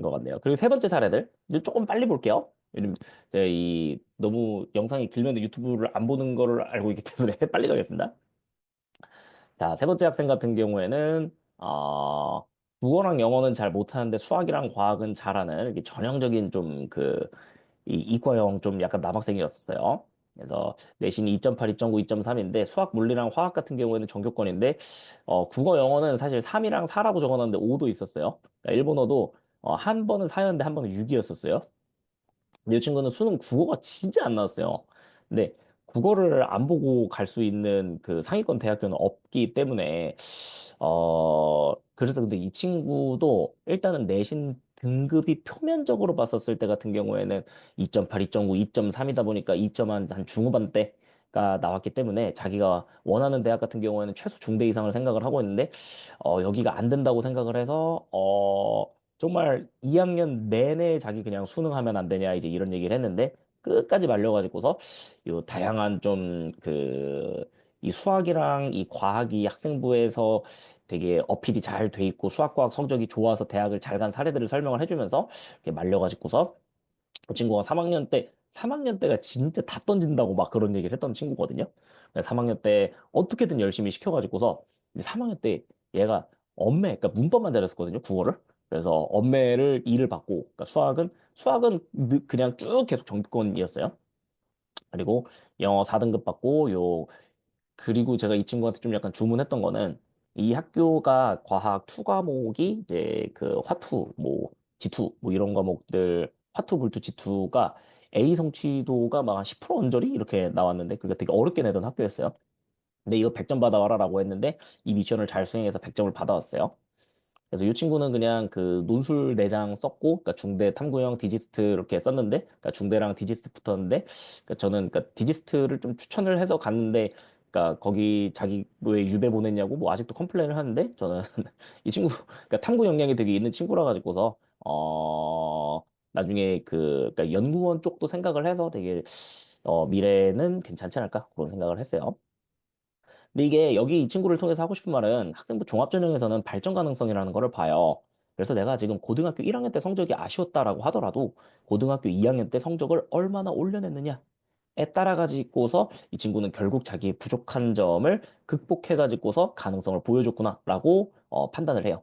된것 같네요. 그리고 세 번째 사례들 이제 조금 빨리 볼게요. 제가 이 너무 영상이 길면 유튜브를 안 보는 거를 알고 있기 때문에 빨리 가겠습니다. 자, 세 번째 학생 같은 경우에는 어, 국어랑 영어는 잘 못하는데 수학이랑 과학은 잘하는 이렇게 전형적인 좀그이 이과형 좀 약간 남학생이었어요. 그래서 내신이 2.8, 2.9, 2.3인데 수학, 물리랑 화학 같은 경우에는 전교권인데 어, 국어, 영어는 사실 3이랑 4라고 적어놨는데 5도 있었어요. 그러니까 일본어도 어, 한 번은 4였는데 한 번은 6이었었어요. 근데 이 친구는 수능 국어가 진짜 안 나왔어요. 근데 국어를 안 보고 갈 수 있는 그 상위권 대학교는 없기 때문에 어 그래서 근데 이 친구도 일단은 내신 등급이 표면적으로 봤었을 때 같은 경우에는 2.8, 2.9, 2.3이다 보니까 2점 한, 한 중후반 대 가 나왔기 때문에 자기가 원하는 대학 같은 경우에는 최소 중대 이상을 생각을 하고 있는데 어 여기가 안 된다고 생각을 해서 어 정말 2학년 내내 자기 그냥 수능하면 안 되냐 이제 이런 얘기를 했는데 끝까지 말려가지고서 요 다양한 좀 그 이 수학이랑 이 과학이 학생부에서 되게 어필이 잘 돼 있고 수학과학 성적이 좋아서 대학을 잘 간 사례들을 설명을 해주면서 이렇게 말려가지고서 그 친구가 3학년 때 3학년 때가 진짜 다 던진다고 막 그런 얘기를 했던 친구거든요. 3학년 때 어떻게든 열심히 시켜가지고서 3학년 때 얘가 엄매, 그러니까 문법만 잘했었거든요, 국어를. 그래서 엄매를 2를 받고, 그러니까 수학은 수학은 느- 그냥 쭉 계속 정기권이었어요. 그리고 영어 4등급 받고 요 그리고 제가 이 친구한테 좀 약간 주문했던 거는 이 학교가 과학 투 과목이 이제 그 화투 뭐 지투 뭐 이런 과목들 화투 불투 지투가 A 성취도가 막 한 10% 언저리 이렇게 나왔는데 그게 되게 어렵게 내던 학교였어요. 근데 이거 100점 받아와라라고 했는데 이 미션을 잘 수행해서 100점을 받아왔어요. 그래서 이 친구는 그냥 그 논술 내장 썼고, 그러니까 중대 탐구형 디지스트 이렇게 썼는데, 그러니까 중대랑 디지스트 붙었는데, 그러니까 저는 그러니까 디지스트를 좀 추천을 해서 갔는데, 그러니까 거기 자기 왜 유배 보냈냐고 뭐 아직도 컴플레인을 하는데, 저는 이 친구, 그러니까 탐구 역량이 되게 있는 친구라 가지고서 어 나중에 그 그러니까 연구원 쪽도 생각을 해서 되게 어 미래는 괜찮지 않을까 그런 생각을 했어요. 근데 이게 여기 이 친구를 통해서 하고 싶은 말은 학생부 종합전형에서는 발전 가능성이라는 거를 봐요. 그래서 내가 지금 고등학교 1학년 때 성적이 아쉬웠다라고 하더라도 고등학교 2학년 때 성적을 얼마나 올려냈느냐 에 따라 가지고서 이 친구는 결국 자기의 부족한 점을 극복해 가지고서 가능성을 보여줬구나라고 어, 판단을 해요.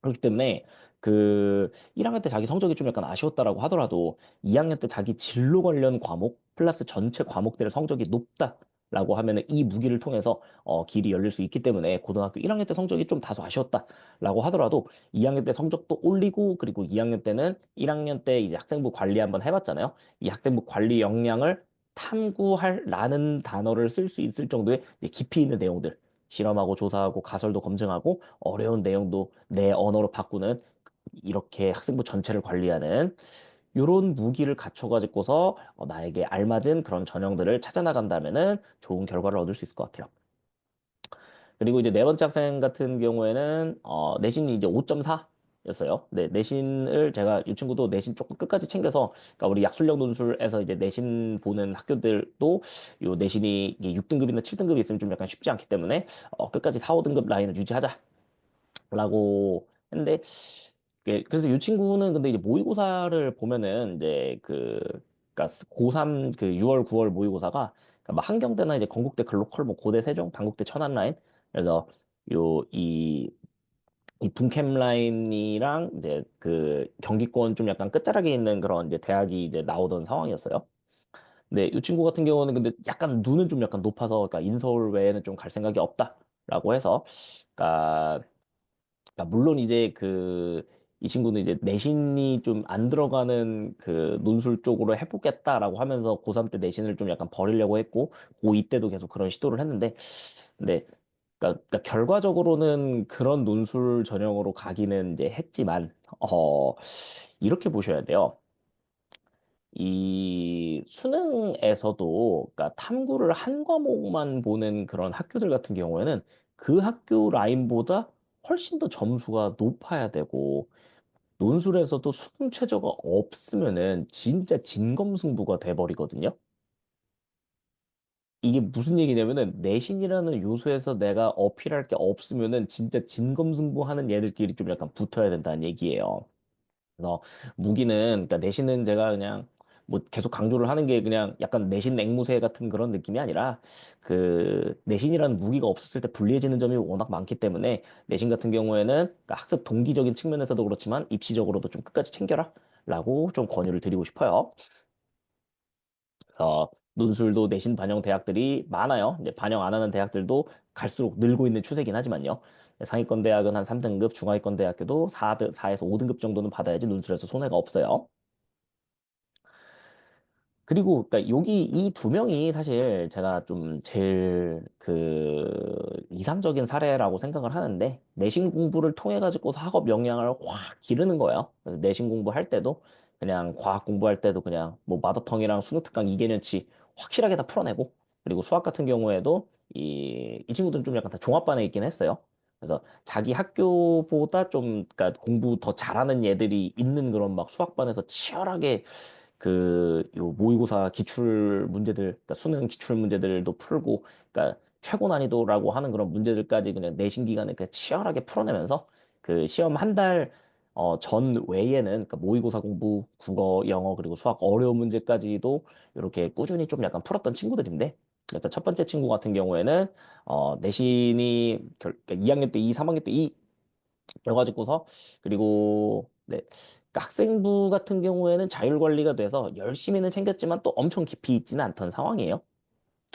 그렇기 때문에 그 1학년 때 자기 성적이 좀 약간 아쉬웠다라고 하더라도 2학년 때 자기 진로 관련 과목 플러스 전체 과목들의 성적이 높다 라고 하면은 이 무기를 통해서 어, 길이 열릴 수 있기 때문에 고등학교 1학년 때 성적이 좀 다소 아쉬웠다 라고 하더라도 2학년 때 성적도 올리고 그리고 2학년 때는 1학년 때 이제 학생부 관리 한번 해봤잖아요. 이 학생부 관리 역량을 탐구할라는 단어를 쓸 수 있을 정도의 깊이 있는 내용들 실험하고 조사하고 가설도 검증하고 어려운 내용도 내 언어로 바꾸는 이렇게 학생부 전체를 관리하는 이런 무기를 갖춰가지고서 어, 나에게 알맞은 그런 전형들을 찾아나간다면은 좋은 결과를 얻을 수 있을 것 같아요. 그리고 이제 네 번째 학생 같은 경우에는 어, 내신이 이제 5.4 였어요. 네, 내신을 제가 이 친구도 내신 조금 끝까지 챙겨서 그러니까 우리 약술력 논술에서 이제 내신 보는 학교들도 요 내신이 6등급이나 7등급이 있으면 좀 약간 쉽지 않기 때문에 어, 끝까지 4, 5등급 라인을 유지하자라고 했는데 예, 그래서 이 친구는 근데 이제 모의고사를 보면은 이제 그 그러니까 고3 그 6월 9월 모의고사가 그러니까 막 한경대나 이제 건국대 글로컬 뭐 고대 세종 당국대 천안 라인 그래서 요이 이 분캠 라인이랑 이제 그 경기권 좀 약간 끝자락에 있는 그런 이제 대학이 이제 나오던 상황이었어요. 근데 이 친구 같은 경우는 근데 약간 눈은 좀 약간 높아서 그러니까 인서울 외에는 좀 갈 생각이 없다라고 해서 그러니까 그러니까 물론 이제 그 이 친구는 이제 내신이 좀 안 들어가는 그 논술 쪽으로 해보겠다라고 하면서 고3 때 내신을 좀 약간 버리려고 했고 고2 때도 계속 그런 시도를 했는데 근데 그러니까, 그러니까 결과적으로는 그런 논술 전형으로 가기는 이제 했지만 어 이렇게 보셔야 돼요. 이 수능에서도 그러니까 탐구를 한 과목만 보는 그런 학교들 같은 경우에는 그 학교 라인보다 훨씬 더 점수가 높아야 되고 논술에서도 수능 최저가 없으면은 진짜 진검승부가 돼버리거든요. 이게 무슨 얘기냐면은 내신이라는 요소에서 내가 어필할 게 없으면은 진짜 진검승부하는 얘들끼리 좀 약간 붙어야 된다는 얘기예요. 그래서 무기는 그러니까 내신은 제가 그냥 뭐 계속 강조를 하는 게 그냥 약간 내신 앵무새 같은 그런 느낌이 아니라 그 내신이라는 무기가 없었을 때 불리해지는 점이 워낙 많기 때문에 내신 같은 경우에는 그러니까 학습 동기적인 측면에서도 그렇지만 입시적으로도 좀 끝까지 챙겨라 라고 좀 권유를 드리고 싶어요. 그래서 논술도 내신 반영 대학들이 많아요. 이제 반영 안 하는 대학들도 갈수록 늘고 있는 추세긴 하지만요. 상위권 대학은 한 3등급, 중하위권 대학교도 4, 4에서 5등급 정도는 받아야지 논술에서 손해가 없어요. 그리고 그러니까 여기 이 두 명이 사실 제가 좀 제일 그 이상적인 사례라고 생각을 하는데 내신 공부를 통해 가지고서 학업 역량을 확 기르는 거예요. 그래서 내신 공부할 때도 그냥 과학 공부할 때도 그냥 뭐 마더텅이랑 수능 특강 2개년치 확실하게 다 풀어내고 그리고 수학 같은 경우에도 이, 이 친구들은 좀 약간 다 종합반에 있긴 했어요. 그래서 자기 학교보다 좀 그러니까 공부 더 잘하는 얘들이 있는 그런 막 수학반에서 치열하게 그, 요 모의고사 기출 문제들, 그러니까 수능 기출 문제들도 풀고, 그러니까 최고 난이도라고 하는 그런 문제들까지 그냥 내신 기간에 그냥 치열하게 풀어내면서 그 시험 한 달, 어, 전 외에는, 그러니까 모의고사 공부, 국어, 영어, 그리고 수학 어려운 문제까지도 이렇게 꾸준히 좀 약간 풀었던 친구들인데, 일단 첫 번째 친구 같은 경우에는, 어, 내신이 결, 그러니까 2학년 때 2, 3학년 때 2, 여가지고서 그리고 네. 학생부 같은 경우에는 자율 관리가 돼서 열심히는 챙겼지만 또 엄청 깊이 있지는 않던 상황이에요.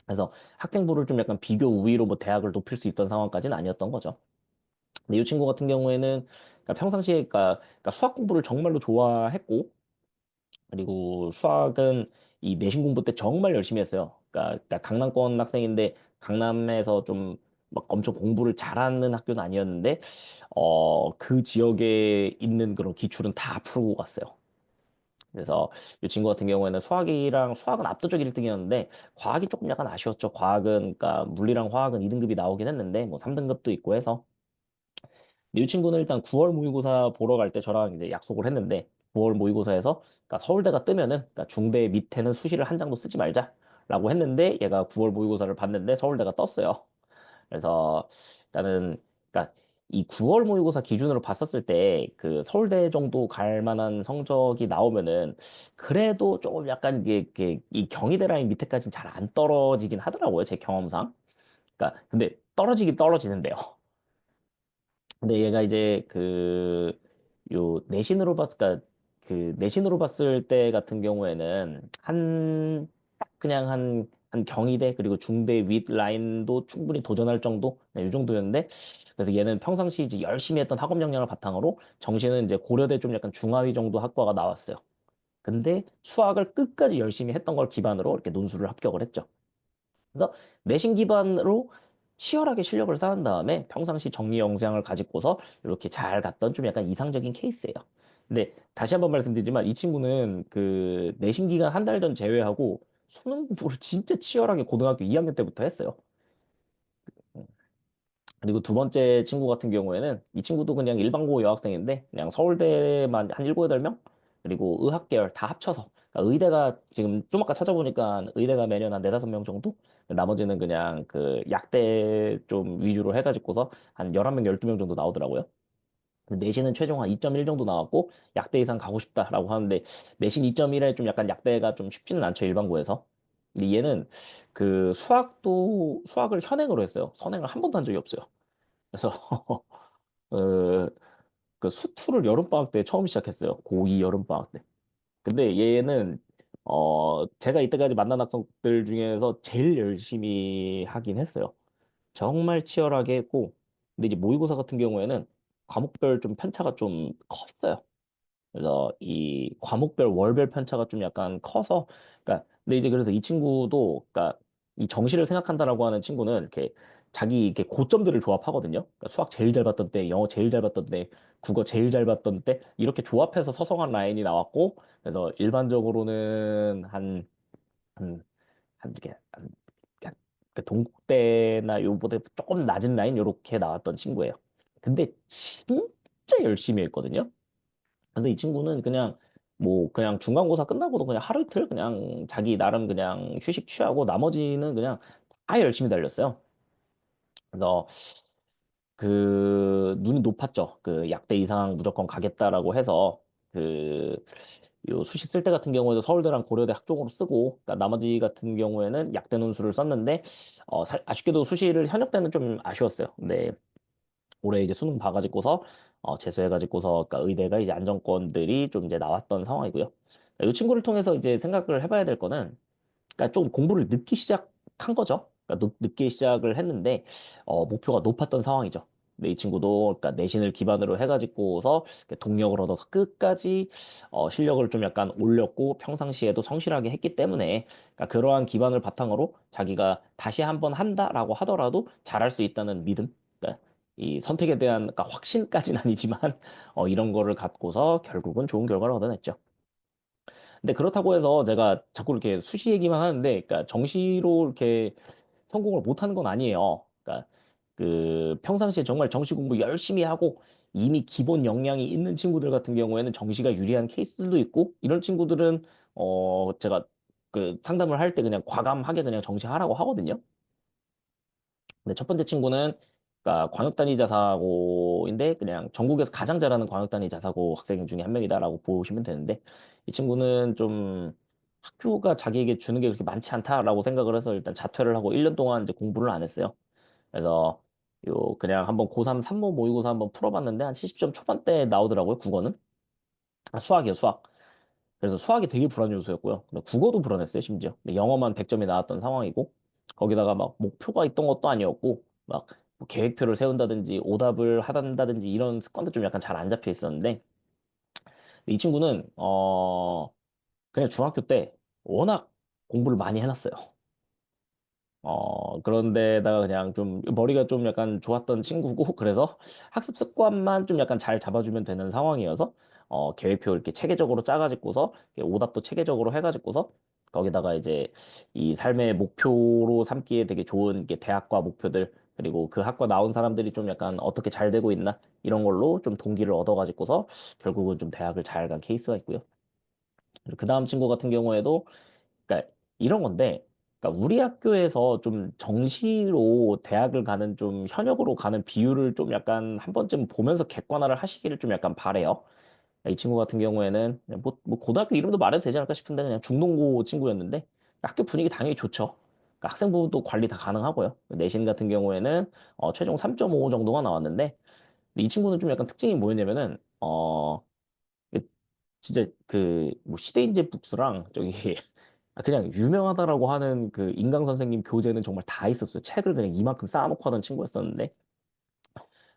그래서 학생부를 좀 약간 비교 우위로 뭐 대학을 높일 수 있던 상황까지는 아니었던 거죠. 근데 이 친구 같은 경우에는 그러니까 평상시에 그러니까, 그러니까 수학 공부를 정말로 좋아했고 그리고 수학은 이 내신 공부 때 정말 열심히 했어요. 그러니까, 그러니까 강남권 학생인데 강남에서 좀 막 엄청 공부를 잘하는 학교는 아니었는데 어, 그 지역에 있는 그런 기출은 다 풀고 갔어요. 그래서 이 친구 같은 경우에는 수학이랑 수학은 압도적 1등이었는데 과학이 조금 약간 아쉬웠죠. 과학은 그러니까 물리랑 화학은 2등급이 나오긴 했는데 뭐 3등급도 있고 해서 근데 이 친구는 일단 9월 모의고사 보러 갈 때 저랑 이제 약속을 했는데 9월 모의고사에서 그러니까 서울대가 뜨면은 그러니까 중대 밑에는 수시를 한 장도 쓰지 말자라고 했는데 얘가 9월 모의고사를 봤는데 서울대가 떴어요. 그래서 일단은 그러니까 이 9월 모의고사 기준으로 봤었을 때 그 서울대 정도 갈 만한 성적이 나오면은 그래도 조금 약간 이게, 이게 이 경희대 라인 밑에까지는 잘 안 떨어지긴 하더라고요. 제 경험상. 그러니까 근데 떨어지긴 떨어지는데요. 근데 얘가 이제 그, 요, 내신으로 봤, 그니까 그, 내신으로 봤을 때 같은 경우에는 한, 딱 그냥 한, 한 경희대, 그리고 중대 윗 라인도 충분히 도전할 정도? 네, 이 정도였는데, 그래서 얘는 평상시 이제 열심히 했던 학업 역량을 바탕으로 정시는 이제 고려대 좀 약간 중하위 정도 학과가 나왔어요. 근데 수학을 끝까지 열심히 했던 걸 기반으로 이렇게 논술을 합격을 했죠. 그래서 내신 기반으로 치열하게 실력을 쌓은 다음에 평상시 정리 영상을 가지고서 이렇게 잘 갔던 좀 약간 이상적인 케이스예요. 근데 다시 한번 말씀드리지만 이 친구는 그 내신 기간 한 달 전 제외하고 수능 공부를 진짜 치열하게 고등학교 2학년 때부터 했어요. 그리고 두 번째 친구 같은 경우에는 이 친구도 그냥 일반고 여학생인데 그냥 서울대만 한 7, 8명 그리고 의학 계열 다 합쳐서 그러니까 의대가 지금 좀 아까 찾아보니까 의대가 매년 한 네다섯 명 정도? 나머지는 그냥 그 약대 좀 위주로 해가지고서 한 11명, 12명 정도 나오더라고요. 내신은 최종 한 2.1 정도 나왔고 약대 이상 가고 싶다라고 하는데 내신 2.1에 좀 약간 약대가 좀 쉽지는 않죠, 일반고에서. 근데 얘는 그 수학도 수학을 현행으로 했어요. 선행을 한 번도 한 적이 없어요. 그래서 어, 그 수투를 여름방학 때 처음 시작했어요. 고2 여름방학 때. 근데 얘는 어 제가 이때까지 만난 학생들 중에서 제일 열심히 하긴 했어요. 정말 치열하게 했고 근데 이제 모의고사 같은 경우에는 과목별 좀 편차가 좀 컸어요. 그래서 이 과목별 월별 편차가 좀 약간 커서 그러니까 근데 이제 그래서 이 친구도 그러니까 이 정시를 생각한다라고 하는 친구는 이렇게 자기 이렇게 고점들을 조합하거든요. 그러니까 수학 제일 잘 봤던 때, 영어 제일 잘 봤던 때, 국어 제일 잘 봤던 때 이렇게 조합해서 서성한 라인이 나왔고 그래서 일반적으로는 한 한 한 이렇게 한, 한- 그 동국대나 요보다 조금 낮은 라인 요렇게 나왔던 친구예요. 근데 진짜 열심히 했거든요. 근데 이 친구는 그냥 뭐 그냥 중간고사 끝나고도 그냥 하루 이틀 그냥 자기 나름 그냥 휴식 취하고 나머지는 그냥 다 열심히 달렸어요. 그래서 그 눈이 높았죠. 그 약대 이상 무조건 가겠다라고 해서 그, 요 수시 쓸 때 같은 경우에도 서울대랑 고려대 학종으로 쓰고, 그러니까 나머지 같은 경우에는 약대 논술을 썼는데, 어, 사- 아쉽게도 수시를 현역 때는 좀 아쉬웠어요. 근데 올해 이제 수능 봐가지고서, 어, 재수해가지고서, 그러니까 의대가 이제 안정권들이 좀 이제 나왔던 상황이고요. 이 친구를 통해서 이제 생각을 해봐야 될 거는, 그러니까 좀 공부를 늦게 시작한 거죠. 그러니까 늦, 늦게 시작을 했는데 어, 목표가 높았던 상황이죠. 근데 이 친구도 그러니까 내신을 기반으로 해가지고서 동력을 얻어서 끝까지 어, 실력을 좀 약간 올렸고 평상시에도 성실하게 했기 때문에 그러니까 그러한 기반을 바탕으로 자기가 다시 한번 한다라고 하더라도 잘할 수 있다는 믿음. 이 선택에 대한 그러니까 확신까지는 아니지만 어, 이런 거를 갖고서 결국은 좋은 결과를 얻어냈죠. 근데 그렇다고 해서 제가 자꾸 이렇게 수시 얘기만 하는데, 그러니까 정시로 이렇게 성공을 못하는 건 아니에요. 그러니까 그 평상시에 정말 정시 공부 열심히 하고 이미 기본 역량이 있는 친구들 같은 경우에는 정시가 유리한 케이스들도 있고, 이런 친구들은 어 제가 그 상담을 할 때 그냥 과감하게 그냥 정시하라고 하거든요. 근데 첫 번째 친구는 그러니까 광역단위 자사고인데 그냥 전국에서 가장 잘하는 광역단위 자사고 학생 중에 한 명이다라고 보시면 되는데 이 친구는 좀 학교가 자기에게 주는 게 그렇게 많지 않다라고 생각을 해서 일단 자퇴를 하고 1년 동안 이제 공부를 안 했어요. 그래서 요 그냥 한번 고3 산모 모의고사 한번 풀어봤는데 한 70점 초반대 나오더라고요. 국어는. 아, 수학이요, 수학. 그래서 수학이 되게 불안 요소였고요. 국어도 불안했어요, 심지어. 영어만 100점이 나왔던 상황이고, 거기다가 막 목표가 있던 것도 아니었고, 막 뭐 계획표를 세운다든지 오답을 하단다든지 이런 습관도 좀 약간 잘 안 잡혀 있었는데, 이 친구는, 어, 그냥 중학교 때 워낙 공부를 많이 해놨어요. 어, 그런데다가 그냥 좀 머리가 좀 약간 좋았던 친구고, 그래서 학습 습관만 좀 약간 잘 잡아주면 되는 상황이어서, 어, 계획표 이렇게 체계적으로 짜가지고서, 오답도 체계적으로 해가지고서, 거기다가 이제 이 삶의 목표로 삼기에 되게 좋은 게 대학과 목표들, 그리고 그 학과 나온 사람들이 좀 약간 어떻게 잘 되고 있나, 이런 걸로 좀 동기를 얻어가지고서, 결국은 좀 대학을 잘 간 케이스가 있고요. 그 다음 친구 같은 경우에도, 그러니까 이런 건데, 그러니까 우리 학교에서 좀 정시로 대학을 가는 좀 현역으로 가는 비율을 좀 약간 한 번쯤 보면서 객관화를 하시기를 좀 약간 바래요. 이 친구 같은 경우에는 뭐, 뭐 고등학교 이름도 말해도 되지 않을까 싶은데 그냥 중동고 친구였는데 학교 분위기 당연히 좋죠. 그러니까 학생부도 관리 다 가능하고요. 내신 같은 경우에는 어, 최종 3.5 정도가 나왔는데 이 친구는 좀 약간 특징이 뭐였냐면은 어 진짜 그 뭐 시대인재 북스랑 저기 아, 그냥 유명하다라고 하는 그 인강 선생님 교재는 정말 다 있었어요. 책을 그냥 이만큼 쌓아놓고 하던 친구였었는데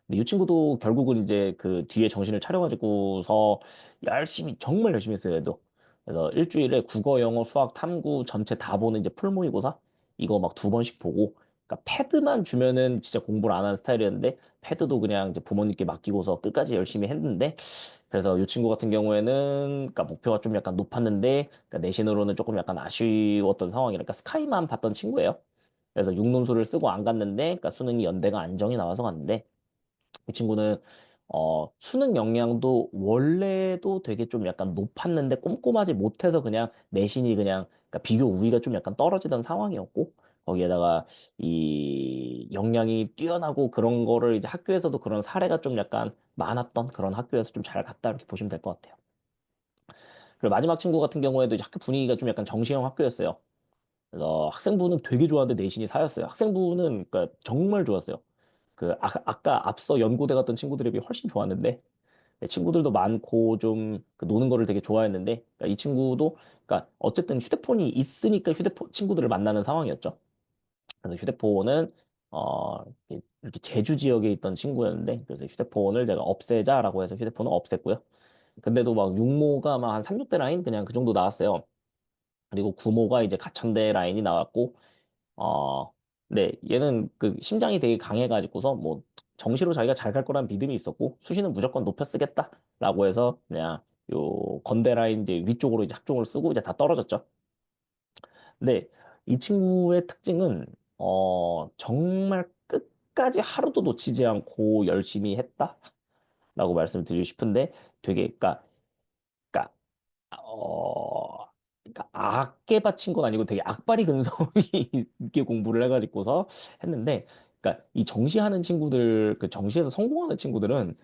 근데 이 친구도 결국은 이제 그 뒤에 정신을 차려가지고서 열심히 정말 열심히 했어요. 얘도. 그래서 일주일에 국어, 영어, 수학, 탐구 전체 다 보는 이제 풀모의고사 이거 막 두 번씩 보고 그러니까 패드만 주면은 진짜 공부를 안 하는 스타일이었는데 패드도 그냥 이제 부모님께 맡기고서 끝까지 열심히 했는데 그래서 이 친구 같은 경우에는 그러니까 목표가 좀 약간 높았는데 그러니까 내신으로는 조금 약간 아쉬웠던 상황이니까 스카이만 봤던 친구예요. 그래서 육론수를 쓰고 안 갔는데 그러니까 수능이 연대가 안정이 나와서 갔는데 이 친구는 어, 수능 역량도 원래도 되게 좀 약간 높았는데 꼼꼼하지 못해서 그냥 내신이 그냥 그러니까 비교 우위가 좀 약간 떨어지던 상황이었고 거기에다가 이 역량이 뛰어나고 그런 거를 이제 학교에서도 그런 사례가 좀 약간 많았던 그런 학교에서 좀 잘 갔다 이렇게 보시면 될 것 같아요. 그리고 마지막 친구 같은 경우에도 이제 학교 분위기가 좀 약간 정시형 학교였어요. 그래서 학생부는 되게 좋았는데 내신이 사였어요. 학생부는 그러니까 정말 좋았어요. 그 아, 아까 앞서 연고대 갔던 친구들에 비해 훨씬 좋았는데 네, 친구들도 많고 좀그 노는 거를 되게 좋아했는데 그러니까 이 친구도 그러니까 어쨌든 휴대폰이 있으니까 휴대폰 친구들을 만나는 상황이었죠. 그래서 휴대폰은 어 이렇게 이렇게 제주 지역에 있던 친구였는데 그래서 휴대폰을 제가 없애자라고 해서 휴대폰을 없앴고요. 근데도 막 육모가 막 한 3, 6대 라인 그냥 그 정도 나왔어요. 그리고 구모가 이제 가천대 라인이 나왔고 어, 네, 얘는 그 심장이 되게 강해가지고서 뭐 정시로 자기가 잘 갈 거란 믿음이 있었고 수시는 무조건 높여 쓰겠다라고 해서 그냥 요 건대 라인 이제 위쪽으로 이제 학종을 쓰고 이제 다 떨어졌죠. 근데 이 친구의 특징은 어 정말 끝까지 하루도 놓치지 않고 열심히 했다라고 말씀드리고 싶은데 되게 그러니까 그러니까 어, 그러니까 악에 바친 건 아니고 되게 악바리 근성이 있게 공부를 해가지고서 했는데, 그러니까 이 정시하는 친구들, 그 정시에서 성공하는 친구들은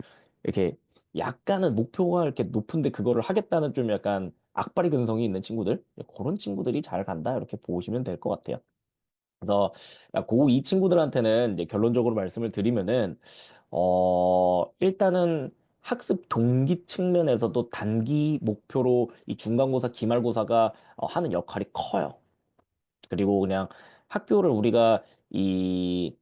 이렇게 약간은 목표가 이렇게 높은데 그거를 하겠다는 좀 약간 악바리 근성이 있는 친구들 그런 친구들이 잘 간다 이렇게 보시면 될 것 같아요. 그래서 고2 친구들한테는 이제 결론적으로 말씀을 드리면은 어 일단은 학습 동기 측면에서도 단기 목표로 이 중간고사, 기말고사가 어, 하는 역할이 커요. 그리고 그냥 학교를 우리가 이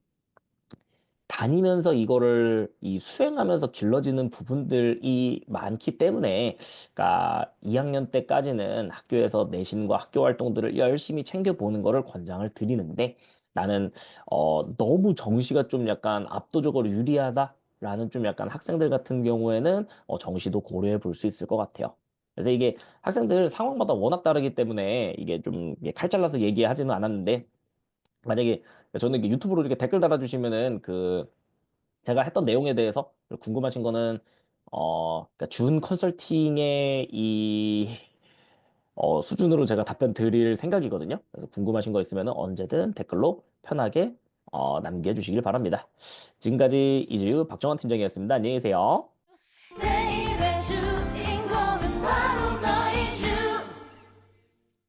다니면서 이거를 이 수행하면서 길러지는 부분들이 많기 때문에 그러니까 2학년 때까지는 학교에서 내신과 학교 활동들을 열심히 챙겨보는 거를 권장을 드리는데 나는 어 너무 정시가 좀 약간 압도적으로 유리하다라는 좀 약간 학생들 같은 경우에는 어 정시도 고려해 볼 수 있을 것 같아요. 그래서 이게 학생들 상황마다 워낙 다르기 때문에 이게 좀 칼 잘라서 얘기하지는 않았는데 만약에 저는 이렇게 유튜브로 이렇게 댓글 달아주시면은 그 제가 했던 내용에 대해서 궁금하신 거는 어 그러니까 준 컨설팅의 이 어, 수준으로 제가 답변 드릴 생각이거든요. 그래서 궁금하신 거 있으면 언제든 댓글로 편하게 어, 남겨주시길 바랍니다. 지금까지 이주유 박정환 팀장이었습니다. 안녕히 계세요.